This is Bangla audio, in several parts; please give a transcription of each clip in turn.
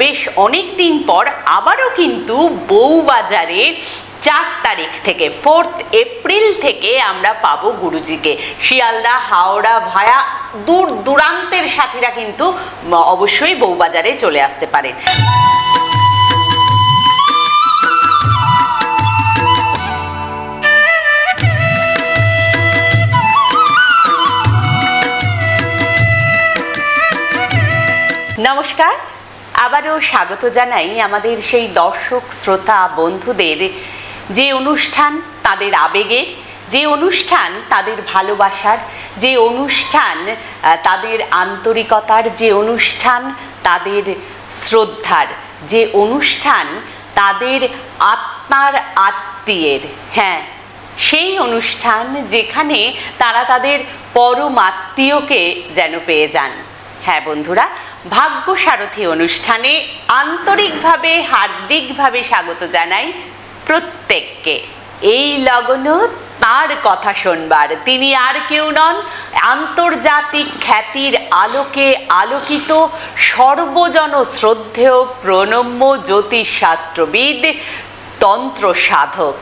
বেশ অনেক দিন পর আবারও কিন্তু বউবাজারে চার তারিখ থেকে ফোর্থ এপ্রিল থেকে আমরা পাবো গুরুজিকে। শিয়ালদা, হাওড়া ভায়া দূর দূরান্তের সাথীরা কিন্তু অবশ্যই বউবাজারে চলে আসতে পারে নমস্কার। আবারও স্বাগত জানাই আমাদের সেই দর্শক, শ্রোতা, বন্ধুদের। যে অনুষ্ঠান তাদের আবেগের যে অনুষ্ঠান তাদের ভালোবাসার, যে অনুষ্ঠান তাদের আন্তরিকতার, যে অনুষ্ঠান তাদের শ্রদ্ধার, যে অনুষ্ঠান তাদের আত্মার আত্মীয়ের। হ্যাঁ সেই অনুষ্ঠান যেখানে তারা তাদের পরম আত্মীয়কে যেন পেয়ে যান। হ্যাঁ বন্ধুরা ভাগ্য সারথী অনুষ্ঠানে আন্তরিকভাবে হার্দিকভাবে স্বাগত জানাই প্রত্যেককে। এই লগন তার কথা শোনবার। তিনি আর কেউ নন। আন্তর্জাতিক খ্যাতির আলোকে আলোকিত সর্বজন শ্রদ্ধেয় প্রণম্য জ্যোতিষশাস্ত্রবিদ তন্ত্র সাধক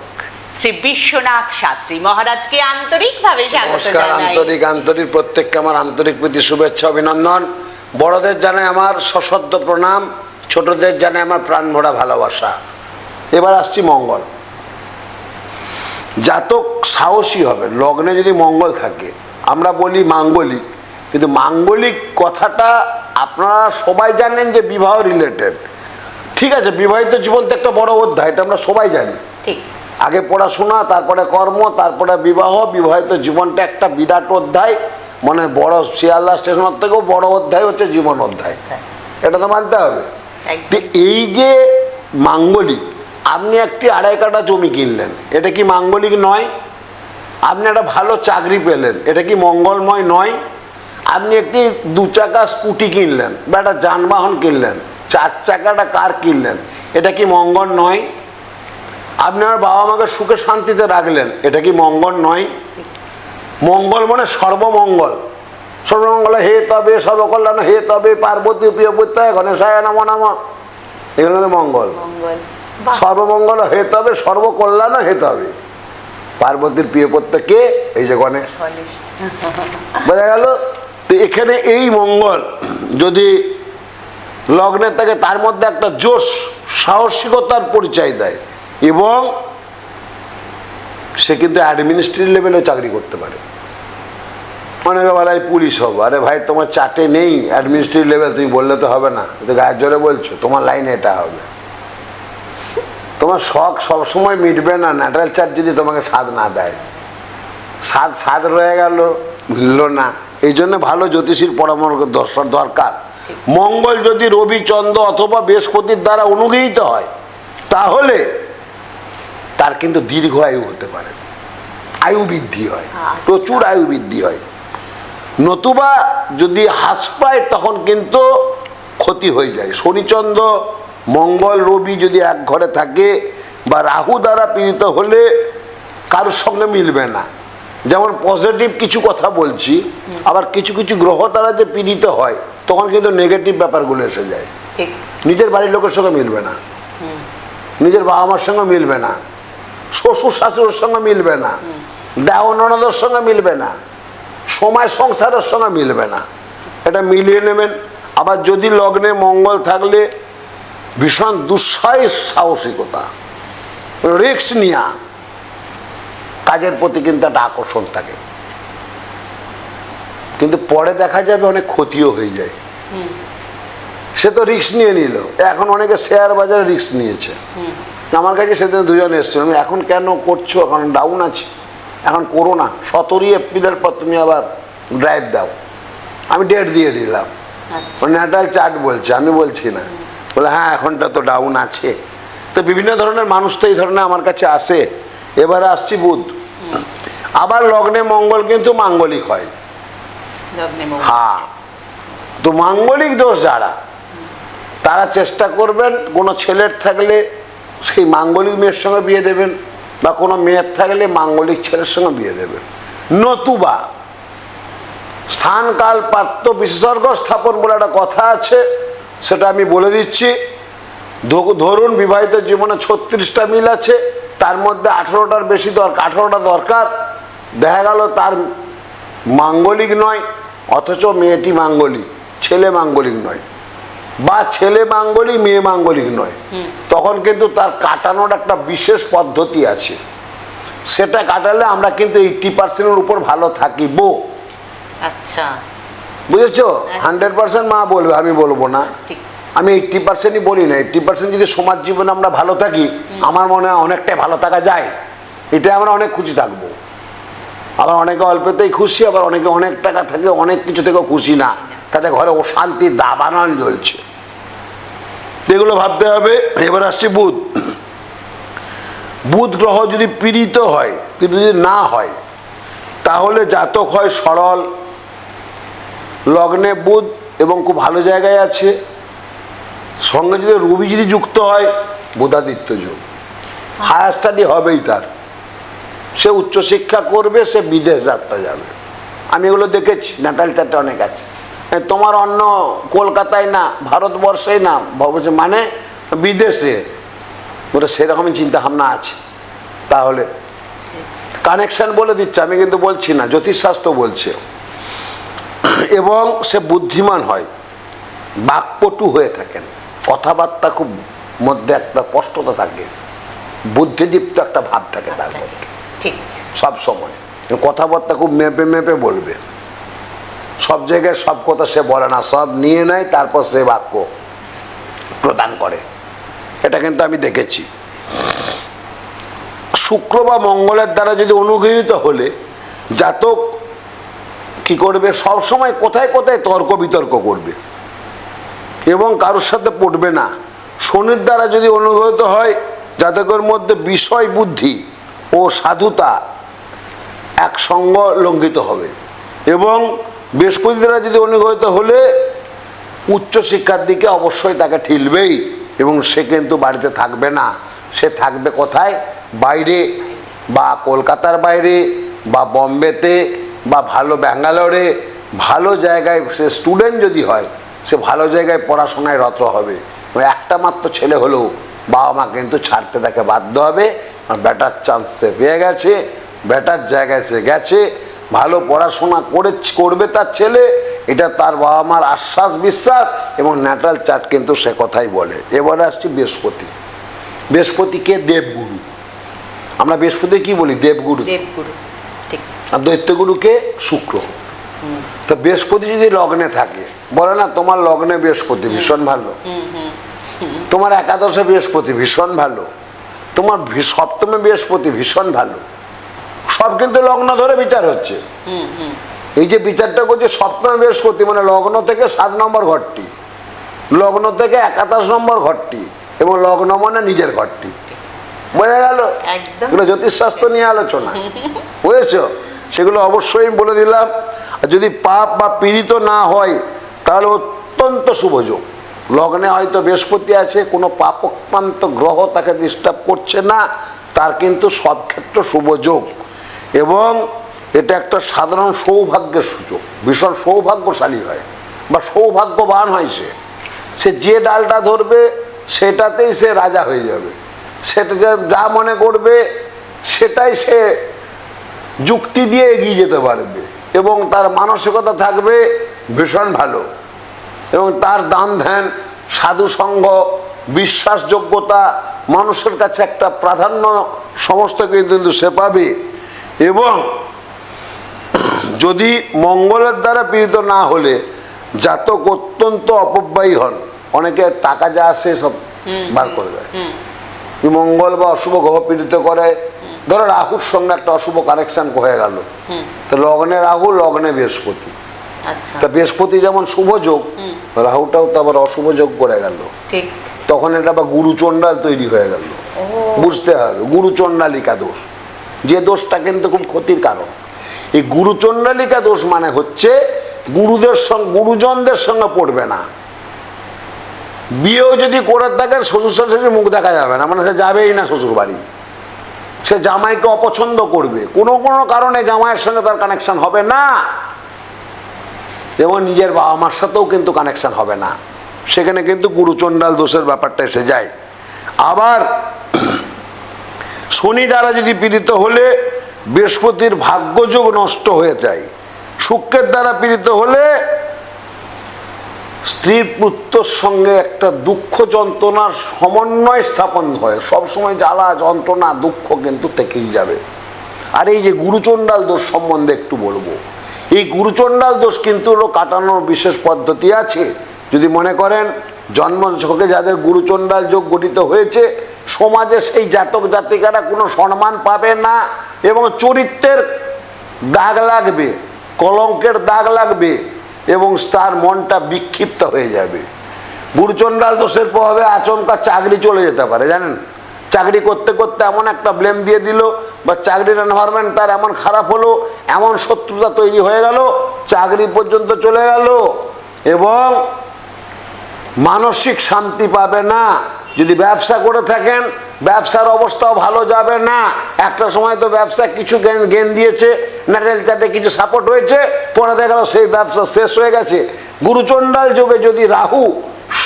শ্রী বিশ্বনাথ শাস্ত্রী। মহারাজকে আন্তরিকভাবে স্বাগত জানাই। আন্তরিক আন্তরিক প্রত্যেককে আমার আন্তরিক প্রীতি শুভেচ্ছা অভিনন্দন। বড়দের জানাই আমার সশব্দ প্রণাম ছোটদের জানাই আমার প্রাণ ভরা ভালোবাসা। এবার আসছি মঙ্গল। জাতক সাহসী হবে লগ্নে যদি মঙ্গল থাকে আমরা বলি মাঙ্গলিক কিন্তু মাঙ্গলিক কথাটা আপনারা সবাই জানেন যে বিবাহ রিলেটেড ঠিক আছে বিবাহিত জীবন তো একটা বড় অধ্যায় এটা আমরা সবাই জানি। ঠিক। আগে পড়াশোনা তারপরে কর্ম তারপরে বিবাহ বিবাহিত জীবনটা একটা বিরাট অধ্যায়। মানে বড় শিয়ালদা স্টেশনের থেকেও বড় অধ্যায় হচ্ছে জীবন অধ্যায়। এটা তো মানতে হবে। এই যে মাঙ্গলিক আপনি একটি আড়াই কাটা জমি কিনলেন এটা কি মাঙ্গলিক নয়? আপনি একটা ভালো চাকরি পেলেন এটা কি মঙ্গলময় নয়? আপনি একটি দু চাকা স্কুটি কিনলেন বা একটা যানবাহন কিনলেন চার চাকাটা কার কিনলেন এটা কি মঙ্গল নয়? আপনার বাবা মাকে সুখে শান্তিতে রাখলেন এটা কি মঙ্গল নয়? মঙ্গল মানে সর্বমঙ্গল। সর্বমঙ্গল হে তবে সর্বকল্যাণ হে তবে পার্বতী প্রিয় প্রত্যয় গণেশায় নম নম। এগুলো মঙ্গল। মঙ্গল। সর্বমঙ্গল হে তবে সর্বকল্যাণ হে তবে। পার্বতীর প্রিয় প্রত্যেকে এই যে গণেশ। গণেশ। বোঝা গেল? তো এখানে এই মঙ্গল যদি লগ্নের থাকে তার মধ্যে একটা জোশ সাহসিকতার পরিচয় দেয় এবং সে কিন্তু অ্যাডমিনিস্ট্রেটিভ লেভেলেও চাকরি করতে পারে। অনেকে বলে পুলিশ হব। আরে ভাই, তোমার চাটে নেই অ্যাডমিনিস্ট্রেটিভ লেভেল তুমি বললে তো হবে না। তো গায়ের জোরে বলছো, তোমার লাইনে এটা হবে। তোমার শখ সবসময় মিটবে না ন্যাটারাল চার্ট যদি তোমাকে স্বাদ না দেয়। স্বাদ স্বাদ রয়ে গেল, মিলল না। এই জন্য ভালো জ্যোতিষীর পরামর্শ দরকার। মঙ্গল যদি রবি চন্দ্র অথবা বৃহস্পতির দ্বারা অনুগৃহীত হয়, তাহলে তার কিন্তু দীর্ঘ আয়ু হতে পারে। আয়ু বৃদ্ধি হয় আচ্ছা। প্রচুর আয়ু বৃদ্ধি হয়। নতুবা যদি হ্রাস পায় তখন কিন্তু ক্ষতি হয়ে যায়। শনিচন্দ্র মঙ্গল রবি যদি এক ঘরে থাকে বা রাহু দ্বারা পীড়িত হলে কারোর সঙ্গে মিলবে না। যেমন পজিটিভ কিছু কথা বলছি আবার কিছু কিছু গ্রহ দ্বারা যে পীড়িত হয় তখন কিন্তু নেগেটিভ ব্যাপারগুলো এসে যায়। নিজের বাড়ির লোকের সঙ্গে মিলবে না। নিজের বাবা মার সঙ্গে মিলবে না। শ্বশুর শাশুড়ির সঙ্গে মিলবে না। দেও ননদের সঙ্গে মিলবে না। সময় সংসারের সঙ্গে মিলবে না। এটা মিলিয়ে নেবেন। আবার যদি লগ্নে মঙ্গল থাকলে ভীষণ দুঃসাহস সাহসিকতা। রিক্স নিয়া। কাজের প্রতি কিন্তু একটা আকর্ষণ থাকে। কিন্তু পরে দেখা যাবে অনেক ক্ষতিও হয়ে যায়। সে তো রিস্ক নিয়ে নিল। এখন অনেকে শেয়ার বাজারে রিক্স নিয়েছে। আমার কাছে সেদিন দুজন এসেছিল। আমি এখন কেন করছ? এখন ডাউন আছে। এখন করো না। সতেরোই এপ্রিলের পর তুমি আবার ড্রাইভ দাও। আমি ডেট দিয়ে দিলাম। আচ্ছা। ন্যাটাল চার্ট বলছে। আমি বলছি না। বলে হ্যাঁ এখনটা তো ডাউন আছে। তো বিভিন্ন ধরনের মানুষ তো এই ধরনের আমার কাছে আসে। এবারে আসছি বুধ। আবার লগ্নে মঙ্গল কিন্তু মাঙ্গলিক হয়। হ্যাঁ। তো মাঙ্গলিক দোষ যারা তারা চেষ্টা করবেন কোনো ছেলের থাকলে সেই মাঙ্গলিক মেয়ের সঙ্গে বিয়ে দেবেন বা কোনো মেয়ের থাকলে মাঙ্গলিক ছেলের সঙ্গে বিয়ে দেবেন। নতুবা স্থান কাল পাত্র বিশেষজ্ঞ স্থাপন বলে একটা কথা আছে, সেটা আমি বলে দিচ্ছি। ধরুন বিবাহিত জীবনে ছত্রিশটা মিল আছে, তার মধ্যে আঠেরোটার বেশি দরকার, আঠেরোটা দরকার। দেখা গেল তার মাঙ্গলিক নয়, অথচ মেয়েটি মাঙ্গলিক, ছেলে মাঙ্গলিক নয়। বা ছেলে মাঙ্গলিক মেয়ে মাঙ্গলিক নয়। তখন কিন্তু তার কাটানোর একটা বিশেষ পদ্ধতি আছে। সেটা কাটালে আমরা কিন্তু এইটটি পার্সেন্টের উপর ভালো থাকিব। আচ্ছা। বুঝেছ? হান্ড্রেড পার্সেন্ট মা বলবে আমি বলব না। আমি এইট্টি পার্সেন্টই বলি না। এইট্টি পার্সেন্ট যদি সমাজ জীবনে আমরা ভালো থাকি আমার মনে হয় অনেকটাই ভালো থাকা যায়। এটা আমরা অনেক খুশি থাকব। আবার অনেকে অল্পতেই খুশি আবার অনেকে অনেক টাকা থাকে অনেক কিছু থেকেও খুশি না। তাতে ঘরে অশান্তি দাবানন জ্বলছে। এগুলো ভাবতে হবে, এবার আসছি বুধ। বুধ গ্রহ যদি পীড়িত হয় কিন্তু যদি না হয়, তাহলে জাতক হয় সরল। লগ্নে বুধ এবং খুব ভালো জায়গায় আছে। সঙ্গে যদি রবি যদি যুক্ত হয়, বুধাদিত্য যোগ। হায়ার স্টাডি হবেই তার। সে উচ্চশিক্ষা করবে, সে বিদেশ যাত্রা যাবে। আমি এগুলো দেখেছি ন্যাটাল চারটে অনেক আছে। তোমার অন্য কলকাতায় না ভারতবর্ষেই না ভাবছে মানে বিদেশে। ওটা সেরকমই চিন্তা ভাবনা আছে। তাহলে কানেকশন বলে দিচ্ছে আমি কিন্তু বলছি না জ্যোতিষশাস্ত্র বলছে। এবং সে বুদ্ধিমান হয় বাকপটু হয়ে থাকেন। কথাবার্তা খুব মধ্যে একটা স্পষ্টতা থাকে বুদ্ধিদীপ্ত একটা ভাব থাকে তার মধ্যে। ঠিক। সব সময়। কথাবার্তা খুব মেপে মেপে বলবে। সব জায়গায় সব কথা সে বলে না, সব নিয়ে নেয়, তারপর সে বাক্য প্রদান করে। এটা কিন্তু আমি দেখেছি। শুক্র বা মঙ্গলের দ্বারা যদি অনুগৃহীত হলে, জাতক কি করবে? সব সময় কোথায় কোথায় তর্ক বিতর্ক করবে। এবং কারোর সাথে পড়বে না। শনির দ্বারা যদি অনুগত হয়, জাতকের মধ্যে বিষয় বুদ্ধি ও সাধুতা একসঙ্গ লঙ্ঘিত হবে। এবং বৃহস্পতি দ্বারা যদি অনুগত হলে উচ্চশিক্ষার দিকে অবশ্যই তাকে ঠিলবেই, এবং সে কিন্তু বাড়িতে থাকবে না। সে থাকবে কোথায়? বাইরে, বা কলকাতার বাইরে, বা বম্বেতে, বা ভালো ব্যাঙ্গালোরে। ভালো জায়গায় সে স্টুডেন্ট যদি হয়, সে ভালো জায়গায় পড়াশোনায় রত হবে। একটা মাত্র ছেলে হলেও বাবা মা কিন্তু ছাড়তে তাকে বাধ্য হবে। আর বেটার চান্স সে পেয়ে গেছে, বেটার জায়গায় সে গেছে। ভালো পড়াশোনা করে করবে তার ছেলে এটা তার বাবা মার আশ্বাস বিশ্বাস এবং ন্যাটাল চার্ট কিন্তু সে কথাই বলে। এবারে আসছি বৃহস্পতি। বৃহস্পতিকে দেবগুরু। আমরা বৃহস্পতি কি বলি? দেবগুরু। দেবগুরু আর দৈত্যগুরুকে শুক্র। তো বৃহস্পতি যদি লগ্নে থাকে বলে না তোমার লগ্নে বৃহস্পতি ভীষণ ভালো। তোমার একাদশে বৃহস্পতি ভীষণ ভালো। তোমার সপ্তমে বৃহস্পতি ভীষণ ভালো। সব কিন্তু লগ্ন ধরে বিচার হচ্ছে। এই যে বিচারটা করছে সপ্তম বৃহস্পতি মানে লগ্ন থেকে সাত নম্বর ঘরটি। লগ্ন থেকে একাদশ নম্বর ঘরটি এবং লগ্ন মানে নিজের ঘরটি। বোঝা গেল। এগুলো জ্যোতিষশাস্ত্র নিয়ে আলোচনা। বুঝেছ? সেগুলো অবশ্যই বলে দিলাম। আর যদি পাপ বা পীড়িত না হয় তাহলে অত্যন্ত শুভযোগ লগ্নে হয়তো বৃহস্পতি আছে কোনো পাপক্রান্ত গ্রহ তাকে ডিস্টার্ব করছে না তার কিন্তু সব ক্ষেত্রে শুভযোগ এবং এটা একটা সাধারণ সৌভাগ্যের সুযোগ ভীষণ সৌভাগ্যশালী হয় বা সৌভাগ্যবান হয় সে। সে যে ডালটা ধরবে, সেটাতেই সে রাজা হয়ে যাবে। সেটা যে- যা মনে করবে, সেটাই সে যুক্তি দিয়ে এগিয়ে যেতে পারবে এবং তার মানসিকতা থাকবে ভীষণ ভালো এবং তার দান ধ্যান সাধুসঙ্গ বিশ্বাসযোগ্যতা, মানুষের কাছে একটা প্রাধান্য, সমস্ত কিন্তু সে পাবে। এবং যদি মঙ্গলের দ্বারা পীড়িত না হলে জাতক অত্যন্ত অপব্যয়ী হন অনেকে টাকা যা আসে সব বার করে দেয়। মঙ্গল বা অশুভ গ্রহ পীড়িত করে ধরো রাহুর সঙ্গে একটা অশুভ কানেকশন হয়ে গেল তো লগ্নে রাহু লগ্নে বৃহস্পতি। আচ্ছা। তা বৃহস্পতি যেমন শুভ যোগ রাহুটাও তো আবার অশুভ যোগ করে গেল। তখন এটা আবার গুরুচণ্ডাল তৈরি হয়ে গেল। বুঝতে হবে গুরুচণ্ডালিকা দোষ। যে দোষটা কিন্তু খুব ক্ষতির কারণ। এই গুরুচণ্ডালিকা দোষ মানে হচ্ছে গুরুদের সঙ্গে গুরুজনদের সঙ্গে পড়বে না। বিয়েও যদি করে থাকেন শ্বশুর শাশুড়ির মুখ দেখা যাবে না মানে সে যাবেই না শ্বশুর বাড়ি সে জামাইকে অপছন্দ করবে। কোনো কোনো কারণে জামাইয়ের সঙ্গে তার কানেকশন হবে না। এবং নিজের বাবা মার সাথেও কিন্তু কানেকশন হবে না। সেখানে কিন্তু গুরুচণ্ডাল দোষের ব্যাপারটা এসে যায়। আবার শনি দ্বারা যদি পীড়িত হলে বৃহস্পতির ভাগ্যযোগ নষ্ট হয়ে যায়। শুক্রের দ্বারা পীড়িত হলে স্ত্রী পুত্রর সঙ্গে একটা দুঃখ যন্ত্রণার সমন্বয় স্থাপন হয়। সবসময় জ্বালা, যন্ত্রণা, দুঃখ কিন্তু থেকেই যাবে। আর এই যে গুরুচণ্ডাল দোষ সম্বন্ধে একটু বলব। এই গুরুচণ্ডাল দোষ কিন্তু কাটানোর বিশেষ পদ্ধতি আছে। যদি মনে করেন, জন্ম যাদের গুরুচণ্ডাল যোগ গঠিত হয়েছে সমাজে সেই জাতক জাতিকারা কোনো সম্মান পাবে না এবং চরিত্রের দাগ লাগবে, কলঙ্কের দাগ লাগবে এবং তার মনটা বিক্ষিপ্ত হয়ে যাবে। গুরুচণ্ডাল দোষের প্রভাবে আচমকা চাকরি চলে যেতে পারে, জানেন? চাকরি করতে করতে এমন একটা ব্লেম দিয়ে দিল বা চাকরির এনভায়রনমেন্ট তার এমন খারাপ হলো, এমন শত্রুতা তৈরি হয়ে গেল, চাকরি পর্যন্ত চলে গেল এবং মানসিক শান্তি পাবে না। যদি ব্যবসা করে থাকেন, ব্যবসার অবস্থাও ভালো যাবে না। একটা সময় তো ব্যবসা কিছু গেন দিয়েছে নাটেল চাটে কিছু সাপোর্ট হয়েছে, পরে দেখা গেল সেই ব্যবসা শেষ হয়ে গেছে। গুরুচণ্ডাল যুগে যদি রাহু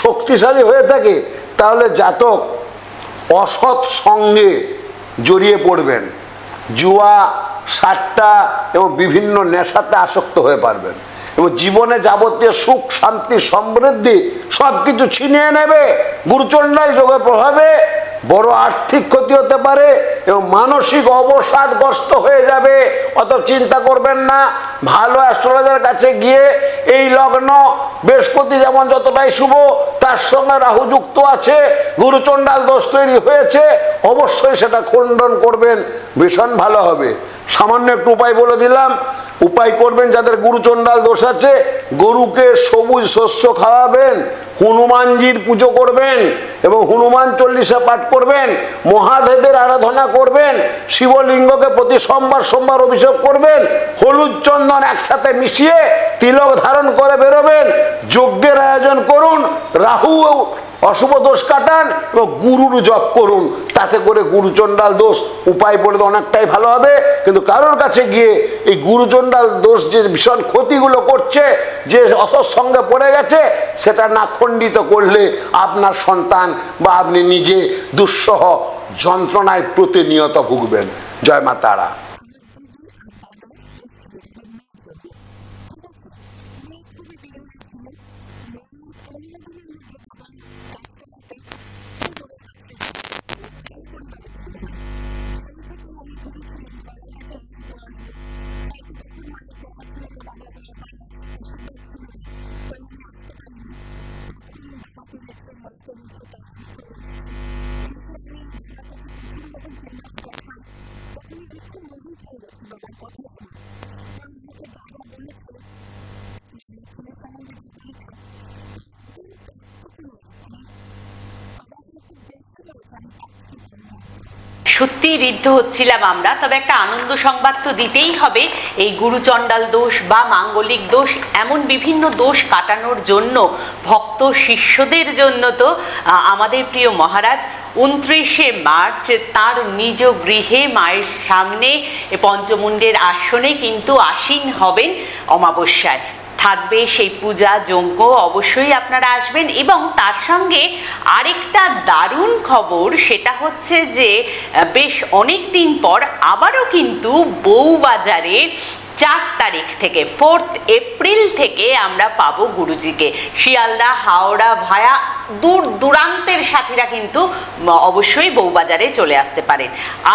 শক্তিশালী হয়ে থাকে, তাহলে জাতক অসৎ সঙ্গে জড়িয়ে পড়বেন। জুয়া, সাট্টা এবং বিভিন্ন নেশাতে আসক্ত হয়ে পারবেন। এবং জীবনে যাবতীয় সুখ, শান্তি, সমৃদ্ধি সব কিছু ছিনিয়ে নেবে গুরুচণ্ডাল যোগের প্রভাবে, বড় আর্থিক ক্ষতি হতে পারে এবং মানসিক অবসাদগ্রস্ত হয়ে যাবে। অত চিন্তা করবেন না, ভালো অ্যাস্ট্রোলজার কাছে গিয়ে এই লগ্ন বৃহস্পতি যেমন যতটাই শুভ, তার সঙ্গে রাহু যুক্ত আছে গুরুচণ্ডাল দোষ তৈরি হয়েছে, অবশ্যই সেটা খণ্ডন করবেন, ভীষণ ভালো হবে। সামান্য একটু উপায় বলে দিলাম। উপায় করবেন যাদের গুরুচণ্ডাল দোষ আছে, গরুকে সবুজ শস্য খাওয়াবেন, হনুমানজির পুজো করবেন এবং হনুমান চল্লিশা পাঠ করবেন, মহাদেবের আরাধনা করবেন, শিবলিঙ্গকে প্রতি সোমবার সোমবার অভিষেক করবেন, হলুদ চন্দন একসাথে মিশিয়ে তিলক ধারণ করে বেরোবেন, যজ্ঞের আয়োজন করুন, রাহু অশুভ দোষ কাটান এবং গুরুর জপ করুন। তাতে করে গুরুচণ্ডাল দোষ উপায় পড়লে অনেকটাই ভালো হবে। কিন্তু কারোর কাছে গিয়ে এই গুরুচণ্ডাল দোষ যে ভীষণ ক্ষতিগুলো করছে, যে অসৎ সঙ্গে পড়ে গেছে, সেটা না খণ্ডিত করলে আপনার সন্তান বা আপনি নিজে দুঃসহ যন্ত্রণায় প্রতিনিয়ত ভুগবেন। জয় মা তারা। Thank you. সত্যি ঋদ্ধ হচ্ছিলাম আমরা, তবে একটা আনন্দ সংবাদ তো দিতেই হবে। এই গুরুচণ্ডাল দোষ বা মাঙ্গলিক দোষ, এমন বিভিন্ন দোষ কাটানোর জন্য, ভক্ত শিষ্যদের জন্য তো আমাদের প্রিয় মহারাজ, উনত্রিশে মার্চ তার নিজ গৃহে মায়ের সামনে পঞ্চমুণ্ডের আসনে কিন্তু আসীন হবেন অমাবস্যায়। থাকবে সেই পূজা যজ্ঞ অবশ্যই আপনারা আসবেন এবং তার সঙ্গে আরেকটা দারুণ খবর, সেটা হচ্ছে যে বেশ অনেক দিন পর আবারও কিন্তু বউবাজারে চার তারিখ থেকে ফোর্থ এপ্রিল থেকে আমরা পাবো গুরুজিকে। শিয়ালদা, হাওড়া, ভায়া দূর দূরান্তের সাথীরা কিন্তু অবশ্যই বউবাজারে চলে আসতে পারেন।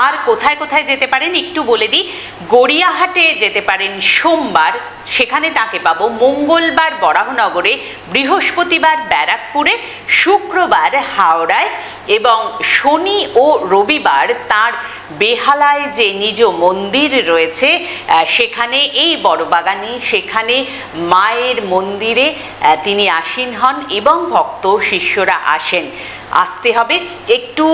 আর কোথায় কোথায় যেতে পারেন একটু বলে দিই। গড়িয়াহাটে যেতে পারেন সোমবার, সেখানে তাকে পাবো মঙ্গলবার বরাহনগরে, বৃহস্পতিবার ব্যারাকপুরে, শুক্রবার হাওড়ায় এবং শনি ও রবিবার তার বেহালায় যে নিজ মন্দির রয়েছে সেখানে এই বড়বাগানে, সেখানে মায়ের মন্দিরে তিনি আসীন হন এবং ভক্ত শিষ্যরা আসেন। আসতে হবে। একটু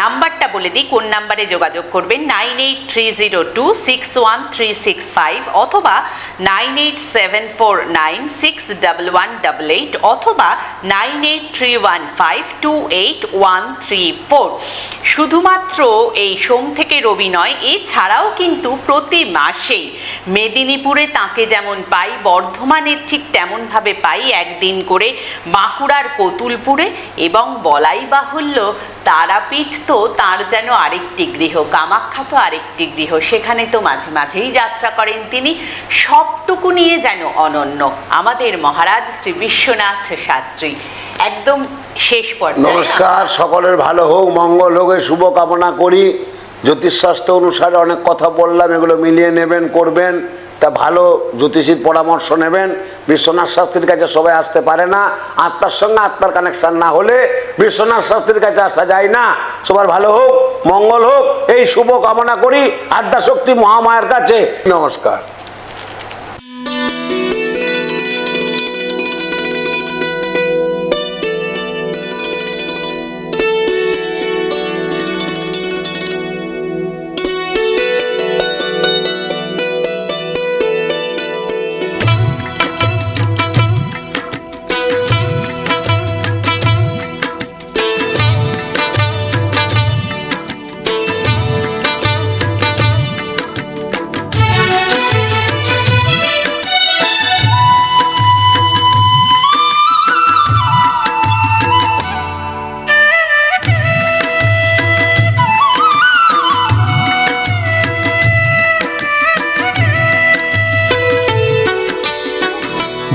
নাম্বারটা বলে দিই, কোন নাম্বারে যোগাযোগ করবেন। Nine eight three zero two six one three six five অথবা nine eight seven four nine six double one double eight অথবা nine eight three one five two eight one three four. শুধুমাত্র এই সোম থেকে রবি নয়, এছাড়াও কিন্তু প্রতি মাসেই মেদিনীপুরে তাকে যেমন পাই, বর্ধমানের ঠিক তেমনভাবে পাই। একদিন করে বাঁকুড়ার কতুলপুরে এবং বলাই বাহুল্য। তারাপীঠ তো তার যেন আরেকটি গৃহ, কামাখ্যা তো আরেকটি গৃহ। সেখানে তো মাঝে মাঝেই যাত্রা করেন তিনি। সবটুকু নিয়ে যেন অনন্য। আমাদের মহারাজ শ্রী বিশ্বনাথ শাস্ত্রী। একদম শেষ পর্যায়ে। নমস্কার, সকলের ভালো হোক, মঙ্গল হোক শুভ কামনা করি। জ্যোতিষশাস্ত্র অনুসারে অনেক কথা বললাম, এগুলো মিলিয়ে নেবেন, করবেন। তা ভালো জ্যোতিষীর পরামর্শ নেবেন, বিশ্বনাথ শাস্ত্রীর কাছে সবাই আসতে পারে না, আত্মার সঙ্গে আত্মার কানেকশান না হলে বিশ্বনাথ শাস্ত্রীর কাছে আসা যায় না। সবার ভালো হোক, মঙ্গল হোক, এই শুভ কামনা করি আদ্যাশক্তি মহামায়ের কাছে। নমস্কার।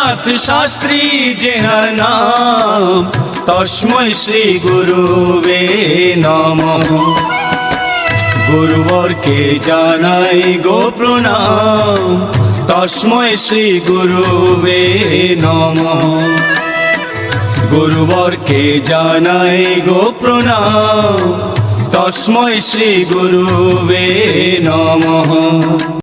বিশ্বনাথ শাস্ত্রী জেনার নাম তস্মৈ শ্রী গুরুবে নমঃ। গুরুবরকে জানাই গো প্রণাম তস্মৈ শ্রী গুরুবে নমঃ। গুরুবরকে জানাই গো প্রণাম তস্মৈ শ্রী গুরুবে নমঃ।